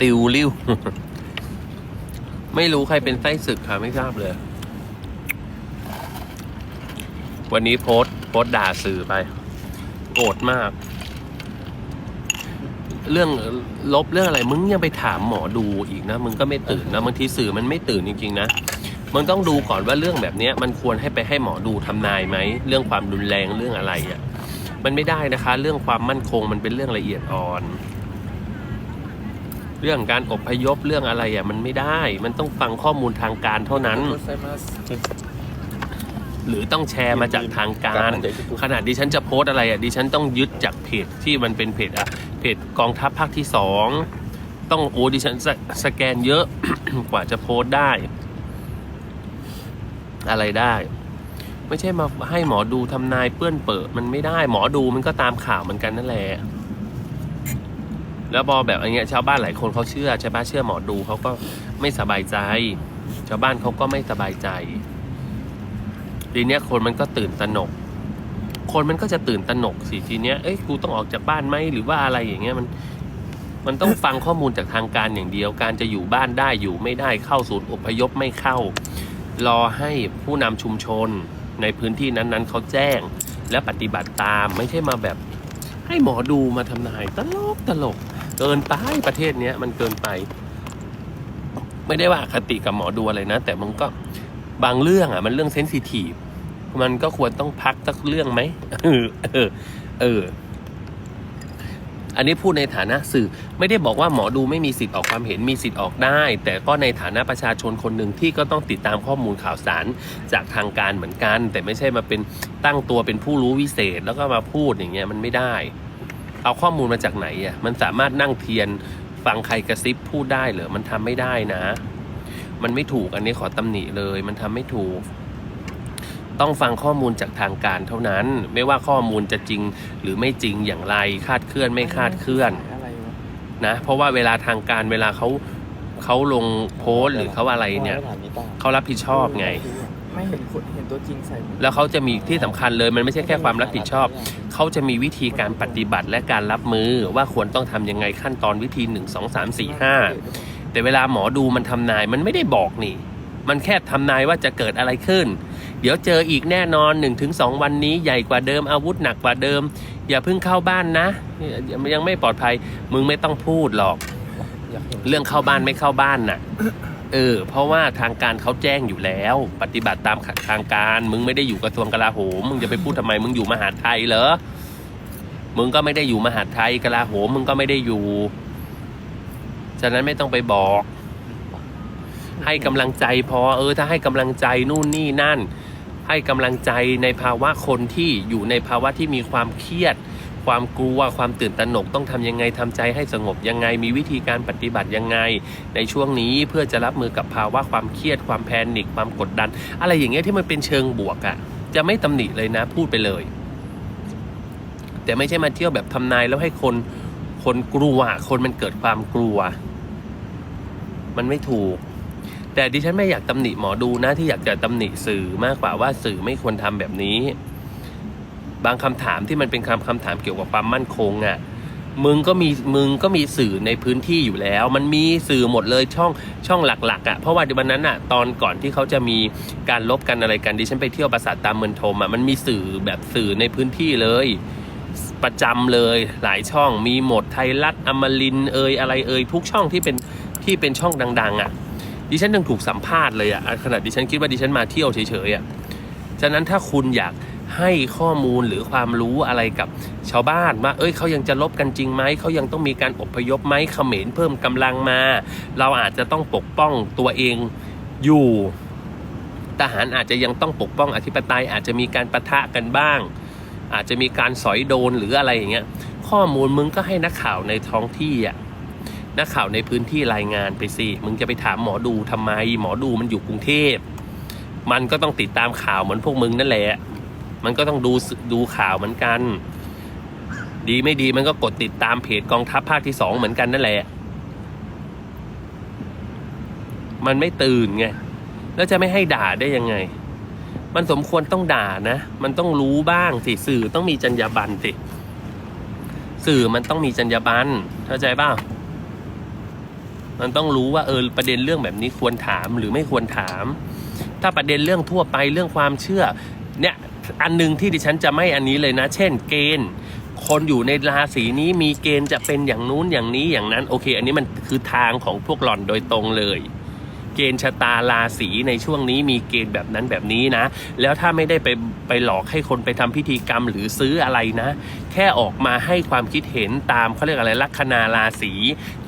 ติวริ้ว ไม่รู้ใครเป็นไส้ศึกค่ะไม่ทราบเลย วันนี้โพสต์โพสต์ด่าสื่อไป โกรธมาก เรื่องลบเรื่องอะไร มึงยังไปถามหมอดูอีกนะ มึงก็ไม่ตื่นนะบางทีสื่อมันไม่ตื่นจริงๆนะมึงต้องดูก่อนว่าเรื่องแบบเนี้ยมันควรให้ไปให้หมอดูทำนายไหม เรื่องความรุนแรงเรื่องอะไรอะ่ะ มันไม่ได้นะคะ เรื่องความมั่นคงมันเป็นเรื่องละเอียดอ่อน เรื่องการอพยพเรื่องอะไรอะ่ะมันไม่ได้ มันต้องฟังข้อมูลทางการเท่านั้น หรือต้องแชร์มาจากทางการ ขนาดดิฉันจะโพสต์อะไรอะดิฉันต้องยึดจากเพจที่มันเป็นเพจอะเพจกองทัพภาคที่สองต้องโอ้ดิฉันสสแกนเยอะกว่าจะโพสต์ได้ อะไรได้ ไม่ใช่มาให้หมอดูทำนายเปื้อนเปิดมันไม่ได้ หมอดูมันก็ตามข่าวเหมือนกันนั่นแหละ แล้วพอแบบอย่างเงี้ยชาวบ้านหลายคนเขาเชื่อใช่ปะเชื่อหมอดูเขาก็ไม่สบายใจ ชาวบ้านเขาก็ไม่สบายใจทีเนี้ยคนมันก็ตื่นตระหนก คนมันก็จะตื่นตระหนกสิทีเนี้ยเอ้ยกูต้องออกจากบ้านไหมหรือว่าอะไรอย่างเงี้ยมัน มันต้องฟังข้อมูลจากทางการอย่างเดียว การจะอยู่บ้านได้อยู่ไม่ได้เข้าศูนย์อพยพไม่เข้า รอให้ผู้นำชุมชนในพื้นที่นั้นๆเขาแจ้งและปฏิบัติตามไม่ใช่มาแบบให้หมอดูมาทำนายตลกตลก เกินไปประเทศเนี้ยมันเกินไป ไม่ได้ว่าอคติกับหมอดูอะไรนะ แต่มันก็บางเรื่องอะ มันเรื่องเซนซิทีฟมันก็ควรต้องพักสักเรื่องไหมเออเออเออ อันนี้พูดในฐานะสื่อ ไม่ได้บอกว่าหมอดูไม่มีสิทธิ์ออกความเห็นมีสิทธิ์ออกได้ แต่ก็ในฐานะประชาชนคนหนึ่งที่ก็ต้องติดตามข้อมูลข่าวสารจากทางการเหมือนกัน แต่ไม่ใช่มาเป็นตั้งตัวเป็นผู้รู้วิเศษ แล้วก็มาพูดอย่างเงี้ยมันไม่ได้ เอาข้อมูลมาจากไหนอะมันสามารถนั่งเทียนฟังใครกระซิบพูดได้เหรอมันทำไม่ได้นะ มันไม่ถูกอันนี้ขอตำหนิเลย มันทำไม่ถูก ต้องฟังข้อมูลจากทางการเท่านั้น ไม่ว่าข้อมูลจะจริงหรือไม่จริงอย่างไรคาดเคลื่อนไม่คาดเคลื่อนอะไรวะนะเพราะว่าเวลาทางการเวลาเขาเขาลงโพสต์หรือเขาอะไรเนี่ยถามนิต้าเขารับผิดชอบไง ไม่เห็นคนเห็นตัวจริงใส่แล้วเขาจะมีที่สำคัญเลย มันไม่ใช่แค่ความรับผิดชอบ เขาจะมีวิธีการปฏิบัติและการรับมือว่าควรต้องทำยังไงขั้นตอนวิธี 1 2 3 4 5 แต่เวลาหมอดูมันทำนายมันไม่ได้บอกนี่ มันแค่ทำนายว่าจะเกิดอะไรขึ้น เดี๋ยวเจออีกแน่นอน 1-2 วันนี้ใหญ่กว่าเดิมอาวุธหนักกว่าเดิม อย่าเพิ่งเข้าบ้านนะ ยังไม่ปลอดภัยมึงไม่ต้องพูดหรอกเห็นเรื่องเข้าบ้านไม่เข้าบ้านน่ะ เออ เพราะว่าทางการเขาแจ้งอยู่แล้ว ปฏิบัติตามทางการ มึงไม่ได้อยู่กระทรวงกลาโหม มึงจะไปพูดทำไม มึงอยู่มหาไทยเหรอ มึงก็ไม่ได้อยู่มหาไทยกลาโหม มึงก็ไม่ได้อยู่ ฉะนั้นไม่ต้องไปบอก ให้กำลังใจพอ เออ ถ้าให้กำลังใจนู่นนี่นั่น ให้กำลังใจในภาวะคนที่อยู่ในภาวะที่มีความเครียด ความกลัวความตื่นตระหนกต้องทำยังไงทำใจให้สงบยังไง มีวิธีการปฏิบัติยังไง ในช่วงนี้เพื่อจะรับมือกับภาวะความเครียด ความแพนิคความกดดัน อะไรอย่างเงี้ยที่มันเป็นเชิงบวกอะ่ะจะไม่ตำหนิเลยนะพูดไปเลย แต่ไม่ใช่มาเที่ยวแบบทำนายแล้วให้คนคนกลัวคนมันเกิดความกลัว มันไม่ถูก แต่ดิฉันไม่อยากตำหนิหมอดูนะที่อยากจะตำหนิสื่อมากกว่าว่าสื่อไม่ควรทำแบบนี้ บางคำถามที่มันเป็นคำคำถามเกี่ยวกับความมั่นคงอะ่ะมึงก็มีมึงก็มีสื่อในพื้นที่อยู่แล้ว มันมีสื่อหมดเลยช่องช่องหลักๆอะ่ะเพราะว่าวันนั้นอะ่ะตอนก่อนที่เขาจะมีการลบกันอะไรกันดิฉันไปเที่ยวปราสาทตามเมืองทมอะ่ะมันมีสื่อแบบสื่อในพื้นที่เลย ประจำเลยหลายช่องมีหมดไทยรัฐอมรินเอยอะไรเอยทุกช่องที่เป็นที่เป็นช่องดัง ๆอะดิฉันยังถูกสัมภาษณ์เลยอะขนาดดิฉันคิดว่าดิฉันมาเที่ยวเฉยๆอะฉะนั้นถ้าคุณอยาก ให้ข้อมูลหรือความรู้อะไรกับชาวบ้านว่าเอ้ยเขายังจะลบกันจริงไหมเขายังต้องมีการอพยพไหมเขมรเพิ่มกำลังมา เราอาจจะต้องปกป้องตัวเองอยู่ทหารอาจจะยังต้องปกป้องอธิปไตยอาจจะมีการประทะกันบ้าง อาจจะมีการสอยโดนหรืออะไรอย่างเงี้ยข้อมูลมึงก็ให้นักข่าวในท้องที่อะนักข่าวในพื้นที่รายงานไปสิมึงจะไปถามหมอดูทำไม หมอดูมันอยู่กรุงเทพ มันก็ต้องติดตามข่าวเหมือนพวกมึงนั่นแหละ มันก็ต้องดูดูข่าวเหมือนกัน ดีไม่ดีมันก็กดติดตามเพจกองทัพภาคที่สองเหมือนกันนั่นแหละ มันไม่ตื่นไง แล้วจะไม่ให้ด่าได้ยังไง มันสมควรต้องด่านะ มันต้องรู้บ้างสิสื่อต้องมีจรรยาบรรณสิสื่อมันต้องมีจรรยาบรรณเข้าใจเปล่ามันต้องรู้ว่าเออประเด็นเรื่องแบบนี้ควรถามหรือไม่ควรถาม ถ้าประเด็นเรื่องทั่วไปเรื่องความเชื่อ เนี่ย อันหนึ่งที่ดิฉันจะไม่อันนี้เลยนะ เช่น เกณฑ์ คนอยู่ในราศีนี้มีเกณฑ์จะเป็นอย่างนู้นอย่างนี้อย่างนั้น โอเค อันนี้มันคือทางของพวกหล่อนโดยตรงเลย เกณฑ์ชะตาราศีในช่วงนี้มีเกณฑ์แบบนั้นแบบนี้นะ แล้วถ้าไม่ได้ไปไปหลอกให้คนไปทำพิธีกรรมหรือซื้ออะไรนะ แค่ออกมาให้ความคิดเห็นตามเขาเรียกอะไรลัคนาราศี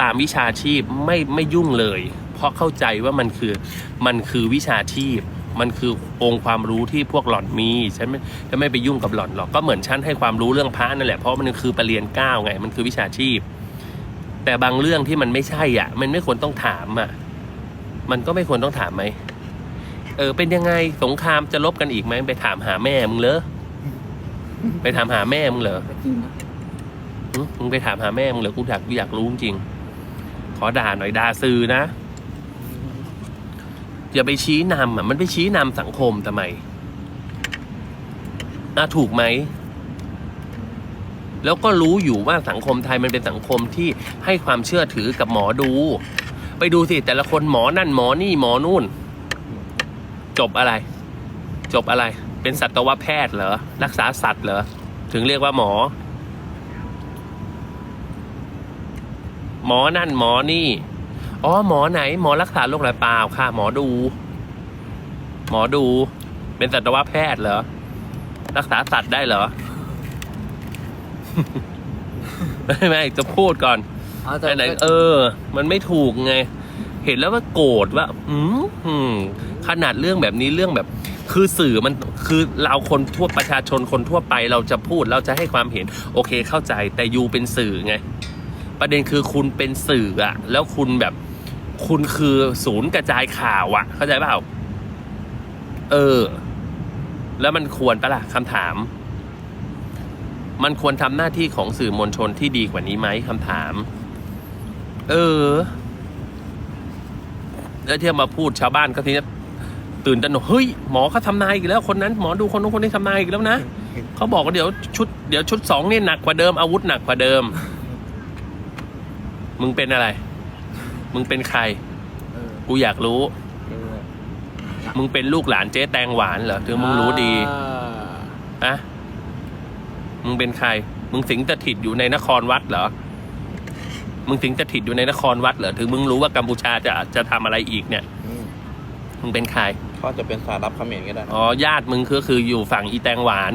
ตามวิชาชีพไม่ไม่ยุ่งเลย เพราะเข้าใจว่ามันคือมันคือวิชาชีพ มันคือองค์ความรู้ที่พวกหล่อนมีฉันไม่จะไม่ไปยุ่งกับหล่อนหรอกก็เหมือนฉันให้ความรู้เรื่องพระนั่นแหละเพราะมันคือประเรียนเก้าไง มันคือวิชาชีพ แต่บางเรื่องที่มันไม่ใช่อะ มันไม่ควรต้องถามอะ มันก็ไม่ควรต้องถามไหมเออเป็นยังไงสงครามจะลบกันอีกไหมไปถามหาแม่มึงเหรอไปถามหาแม่มึงเหรอก็จริงมึงไปถามหาแม่มึงเหรอกูอยากกูอยากรู้จริง ขอด่าหน่อยด่าซื้อนะ อย่าไปชี้นำอะมันไปชี้นำสังคมทำไมอะถูกไหมแล้วก็รู้อยู่ว่าสังคมไทยมันเป็นสังคมที่ให้ความเชื่อถือกับหมอดู ไปดูสิแต่ละคนหมอนั่นหมอนี่หมอนู่น จบอะไร จบอะไร เป็นสัตวแพทย์เหรอรักษาสัตว์เหรอถึงเรียกว่าหมอ หมอนั่นหมอนี่ อ๋อหมอไหน หมอรักษาโรคอะไรเปล่าค่ะ หมอดู หมอดู เป็นสัตวแพทย์เหรอ รักษาสัตว์ได้เหรอ ไม่ไม่จะพูดก่อนเอาแต่ไหนๆเออ มันไม่ถูกไง เห็นแล้วว่าโกรธว่า อืมอืมขนาดเรื่องแบบนี้เรื่องแบบ คือสื่อมันคือเราคนทั่วประชาชนคนทั่วไป เราจะพูดเราจะให้ความเห็น โอเคเข้าใจ แต่ยูเป็นสื่อไง ประเด็นคือคุณเป็นสื่ออะแล้วคุณแบบ คุณคือศูนย์กระจายข่าวอะเข้าใจเปล่า เออ แล้วมันควรปะล่ะคำถาม มันควรทำหน้าที่ของสื่อมวลชนที่ดีกว่านี้ไหมคำถาม เออ แล้วที่มาพูดชาวบ้านก็ทีนี้ตื่นตระหนกเฮ้ยหมอเขาทำนายอีกแล้วคนนั้นหมอดูคนนู้นคนนี้ทำนายอีกแล้วนะเขาบอกว่าเดี๋ยวชุดเดี๋ยวชุดสองนี่หนักกว่าเดิมอาวุธหนักกว่าเดิม มึงเป็นอะไร มึงเป็นใคร เออกูอยากรู้เออมึงเป็นลูกหลานเจ๊แตงหวานเหรอถึงมึงรู้ดีอ่าอะมึงเป็นใคร มึงสิงสถิตอยู่ในนครวัดเหรอ มึงสิงสถิตอยู่ในนครวัดเหรอถึงมึงรู้ว่ากัมพูชาจะจะทำอะไรอีกเนี่ย อืมมึงเป็นใคร เขาจะเป็นสายรับเขมรก็ได้ อ๋อ ญาติมึงก็คืออยู่ฝั่งอีแตงหวาน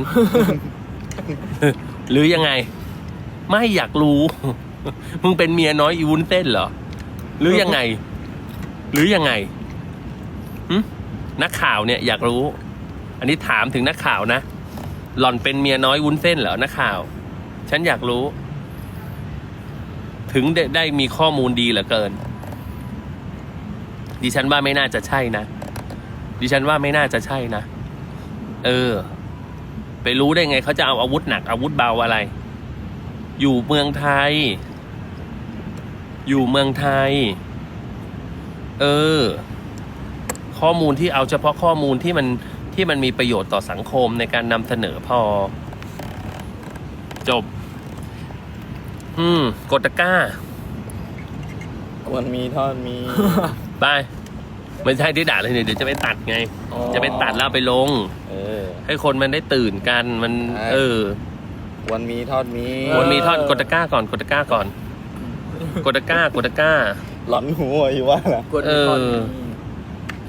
หรือยังไง ไม่อยากรู้ มึงเป็นเมียน้อยอีวุ้นเต้นเหรอ หรือยังไง หรือยังไงหึนักข่าวเนี่ยอยากรู้ อันนี้ถามถึงนักข่าวนะ หล่อนเป็นเมียน้อยวุ้นเส้นเหรอนักข่าว ฉันอยากรู้ ถึงได้ได้มีข้อมูลดีเหลือเกิน ดิฉันว่าไม่น่าจะใช่นะ ดิฉันว่าไม่น่าจะใช่นะ เออ ไปรู้ได้ไงเขาจะเอาอาวุธหนักอาวุธเบาอะไร อยู่เมืองไทย อยู่เมืองไทย เออ ข้อมูลที่เอาเฉพาะข้อมูลที่มันที่มันมีประโยชน์ต่อสังคมในการนำเสนอพอ จบ อืม กดตะกร้าวันมีทอดมี ไปไม่ใช่ที่ด่าเลยเนี่ยเดี๋ยวจะไปตัดไง อ๋อ จะไปตัดแล้วเอาไปลง เออ ให้คนมันได้ตื่นกันมัน ใช่ เออวันมีทอดมีวันมีทอดกดตะกร้าก่อนกดตะกร้าก่อน กดตะกร้ากดตะกร้า หลอนหัวอยู่ว่านะกดมีข้อเออนี้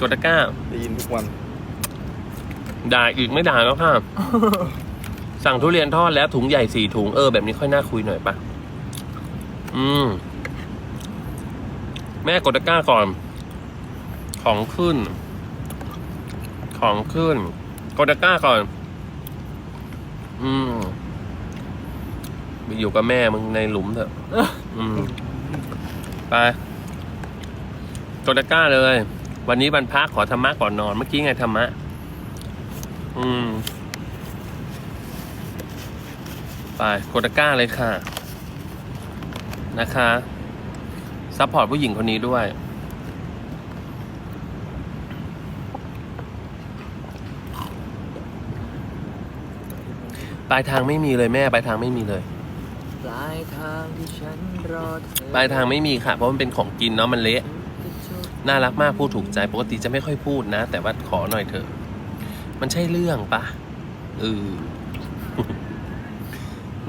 กดตะกร้า ได้ยินทุกวันด่าอีกไม่ด่าแล้วค่ะ สั่งทุเรียนทอดแล้วถุงใหญ่สี่ถุงเออแบบนี้ค่อยน่าคุยหน่อยปะอืม แม่กดตะกร้าก่อน ของขึ้น ของขึ้น กดตะกร้าก่อน อืมไป อยู่กับแม่มึงในหลุมเถอะอืมไปกดตะกร้าเลย วันนี้วันพักขอธรรมะก่อนนอน เมื่อกี้ไงธรรมะ อืม ไปกดตะกร้าเลยค่ะ นะคะซัพพอร์ตผู้หญิงคนนี้ด้วยปลายทางไม่มีเลยแม่ปลายทางไม่มีเลยปลาย ทางที่ฉันรอเธอปลายทางไม่มีค่ะ เพราะมันเป็นของกินเนาะมันเละน่ารักมากพูดถูกใจปกติจะไม่ค่อยพูดนะ แต่ว่าขอหน่อยเถอะ มันใช่เรื่องปะเออ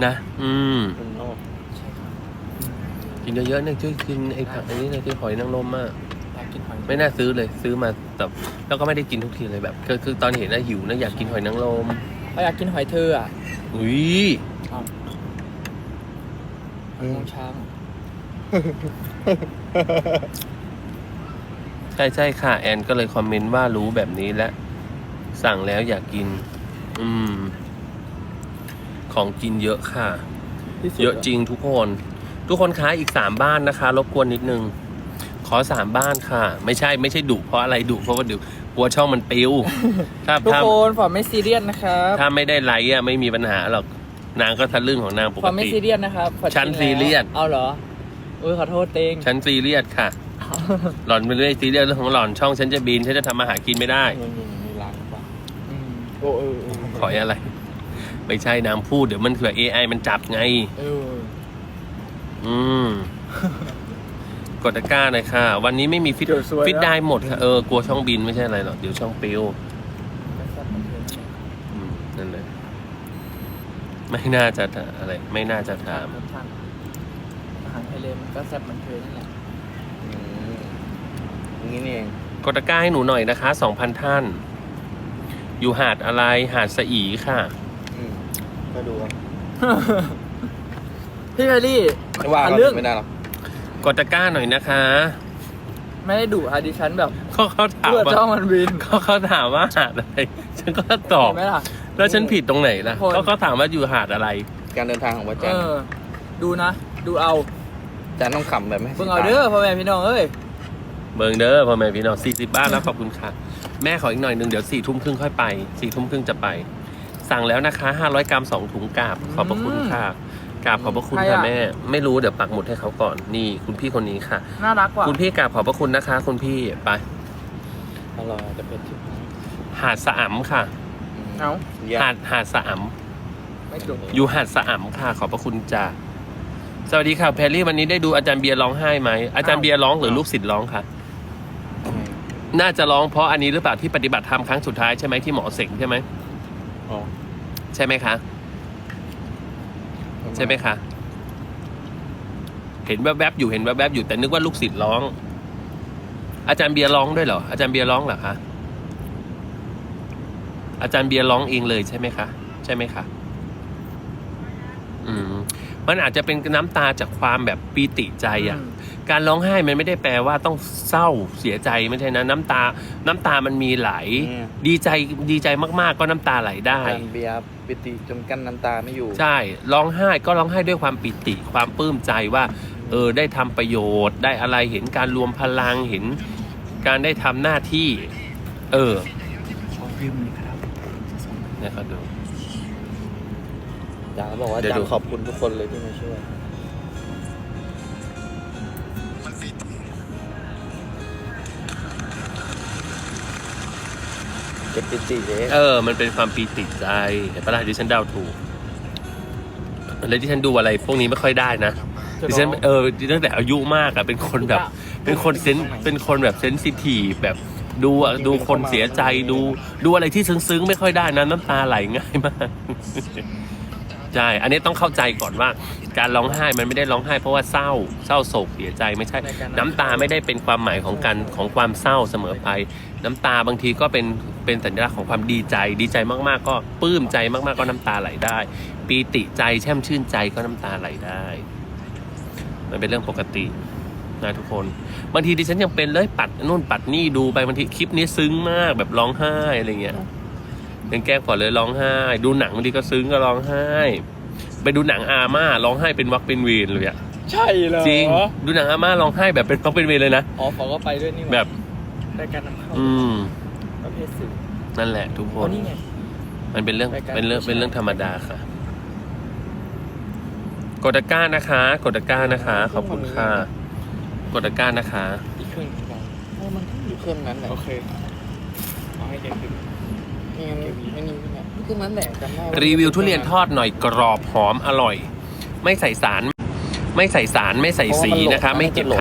นะ อืมคุณโน่ใช่ครับกินเยอะๆเนี่ยช่วยกินไอ้ผักอันนี้เลยที่หอยนางรมมากอยากกินหอยไม่น่าซื้อเลยซื้อมาแต่แล้วก็ไม่ได้กินทุกทีเลยแบบคือคือตอนเห็นน่ะหิวนะอยากกินหอยนางรมเขาอยากกินหอยเธออะอุ้ย หอยงวงช้าง ใช่ใช่ค่ะ แอนก็เลยคอมเมนต์ว่ารู้แบบนี้แล้วสั่งแล้วอยากกิน อืม ของกินเยอะค่ะ ที่สุดเยอะจริงทุกคน ทุกคนคะอีกสามบ้านนะคะ รบกวนนิดนึง ขอสามบ้านค่ะ ไม่ใช่ไม่ใช่ดุเพราะอะไรดุเพราะว่าดุกลัวช่องมันปิวถ้าทุกถ้าคนฝอไม่ซีเรียสนะครับ ถ้าไม่ได้ไลค์อะไม่มีปัญหาหรอก นางก็ทะลึ่งของนางปฝกอไม่ติ ซีเรียสนะครับฝอฉันกิแล้วซีเรียส เอาเหรอ อุ้ยขอโทษเตงฉันซีเรียสค่ะ หล่อนเป็นเรื่องซีเรียสเรื่องของหล่อนช่องฉันจะบินฉันจะทำอาหารกินไม่ได้มันมีมีร้านหรือเปล่าอืมโอ้เออเออขอยอะไร ไม่ใช่นางพูดเดี๋ยวมันเผื่อ AI มันจับไง เอออืม กดตะกร้าหน่อยค่ะ วันนี้ไม่มีฟิตเดี๋ยวซวยฟิตนะได้หมดค่ะ เออกลัวช่องบินไม่ใช่อะไรหรอกเดี๋ยวช่องปิว ก็แซ่บเหมือนเดิม อืมนั่นเลย ไม่น่าจะถามอะไร ไม่น่าจะถามท่านอาหารทะเลมันก็แซ่บเหมือนเธอนั่นแหละอืมอย่างนี้นี่เองกดตะกร้าให้หนูหน่อยนะคะสองพันท่าน อยู่หาดอะไรหาดสะอีค่ะ อืมก็ดูว่าพี่แพรรี่ไม่ว่าอะเราเรื่องไม่ได้หรอกกดตะกร้าหน่อยนะคะไม่ได้ดุอะดิฉันแบบเขาเขาถามเพื่อว่าจ้องมันบินเขาเขาถามว่าหาดอะไรฉันก็ตอบเห็นไหมล่ะ แล้วฉันผิดตรงไหนล่ะทุกคน เขาเขาถามว่าอยู่หาดอะไร การเดินทางของวัดเอจันทร์อดูนะ ดูเอาจันทร์ต้องขำแบบไม่ให้เบิ่งเอาเด้อพ่อแม่พี่น้องเอ้ยเบิงเด้อพ่อแม่พี่น้องสี่สิบบ้านแล้วขอบคุณค่ะ แม่ขออีกหน่อยหนึ่งเดี๋ยวสี่ทุ่มครึ่งค่อยไปสี่ทุ่มครึ่งจะไป สั่งแล้วนะคะห้าร้อยกรัมสองถุงกราบขอบพระคุณค่ะกราบขอบพระคุณค่ะแม่ ไม่รู้เดี๋ยวปักหมุดให้เขาก่อนนี่ คุณพี่คนนี้ค่ะ น่ารักกว่าคุณพี่กราบขอบพระคุณนะคะ คุณพี่ไป อร่อยจะเป็นชิบหาดสะอำค่ะ เอายาหากดหาดสะอำไม่จบอยู่หาดสะอำค่ะ ขอบพระคุณจ้าสวัสดีค่ะแพรรี่วันนี้ได้ดูอาจารย์เบียร์ร้องไห้ไหมอาจารย์เบียร์ร้องหรือลูกศิษย์ร้องคะน่าจะร้องเพราะอันนี้หรือเปล่าที่ปฏิบัติธรรมครั้งสุดท้ายใช่ไหมที่หมอเสงใช่ไหมอ๋อใช่ไหมคะ ใช่ไหมคะ เห็นแวบๆอยู่เห็นแวบๆอยู่แต่นึกว่าลูกศิษย์ร้อง อาจารย์เบียร์ร้องด้วยเหรออาจารย์เบียร์ร้องเหรอคะ อาจารย์เบียร์ร้องเองเลยใช่ไหมคะ ใช่ไหมคะ อืม มันอาจจะเป็นน้ำตาจากความแบบปีติใจอะมการร้องไห้มันไม่ได้แปลว่าต้องเศร้าเสียใจไม่ใช่นะ น้ำตา น้ำตามันมีไหลอืมดีใจดีใจมากๆ ก็น้ำตาไหลได้การเบียร์ปิติจนกั้นน้ำตาไม่อยู่ ใช่ ร้องไห้ก็ร้องไห้ด้วยความปิติ ความปลื้มใจว่า เออ ได้ทำประโยชน์ ได้อะไรเห็นการรวมพลังเห็น การได้ทำหน้าที่ เออ ขอยืมหน่อยครับนะครับดูอยากบอกว่าเดี๋ยวจันดู ขอบคุณทุกคนเลยที่มาช่วย เก็บปิติเลยเออ มันเป็นความปีติใจเห็นปะล่ะดิฉันเดาถูกแล้วที่ฉันดูอะไรพวกนี้ไม่ค่อยได้นะจะดิฉันร้องเออตั้งแต่อายุมากอะเป็นคนแบบ เป็นคนเซนเป็นคนแบบเซนซิทีฟแบบ ดูอะดูคนเสียใจดู ดูอะไรที่ซึ้งๆ ไม่ค่อยได้นะน้ำตาไหลง่ายมาก ใช่ อันนี้ต้องเข้าใจก่อนว่า การร้องไห้มันไม่ได้ร้องไห้เพราะว่าเศร้า เศร้าโศกเสียใจไม่ใช่ในการน้ำตาไม่ได้เป็นความหมายของการของความเศร้าเสมอไป น้ำตาบางทีก็เป็นเป็นสัญลักษณ์ของความดีใจ ดีใจมากๆ ก็ปลื้มใจมากๆ ก็น้ำตาไหลได้ ปีติใจแช่มชื่นใจก็น้ำตาไหลได้ มันเป็นเรื่องปกติ นะทุกคน บางทีดิฉันยังเป็นเลยปัดนู่นปัดนี่ดูไปบางทีคลิปนี้ซึ้งมากแบบร้องไห้อะไรเงี้ยยังแก้ก่อนเลยร้องไห้ ดูหนังบางทีก็ซึ้งก็ร้องไห้ ไปดูหนังอาม่าร้องไห้เป็นวักเป็นเวรเลยอะใช่เหรอจริง ดูหนังอาม่าร้องไห้แบบเป็นวักเป็นเวรเลยนะอ๋อขอก็ไปด้วยนี่หว่าแบบรายการนำเข้าอืมประเภทสื่อนั่นแหละ ทุกคอ๋อนนี่ไง มันเป็นเรื่องรายการเป็นเรื่องผู้ชาย เป็นเรื่องธรรมดาค่ะ กดตะกร้านะคะ กดตะกร้านะคะ ขอบคุณค่ะ กดตะกร้านะคะอีกครึ่งหนึ่งก่อนเออมันต้องอยู่เครื่องนั้นแหละโอเคเอาให้เด็กขึ้นนี่ไงไม่นี่นี่ไงเครื่องนั้นแหละจำได้ารีวิวทุเรียนทอดหน่อยกรอบหอมอร่อย ไม่ใส่สาร ไม่ใส่สารไม่ใส่สีนะคะ ไม่เก็บ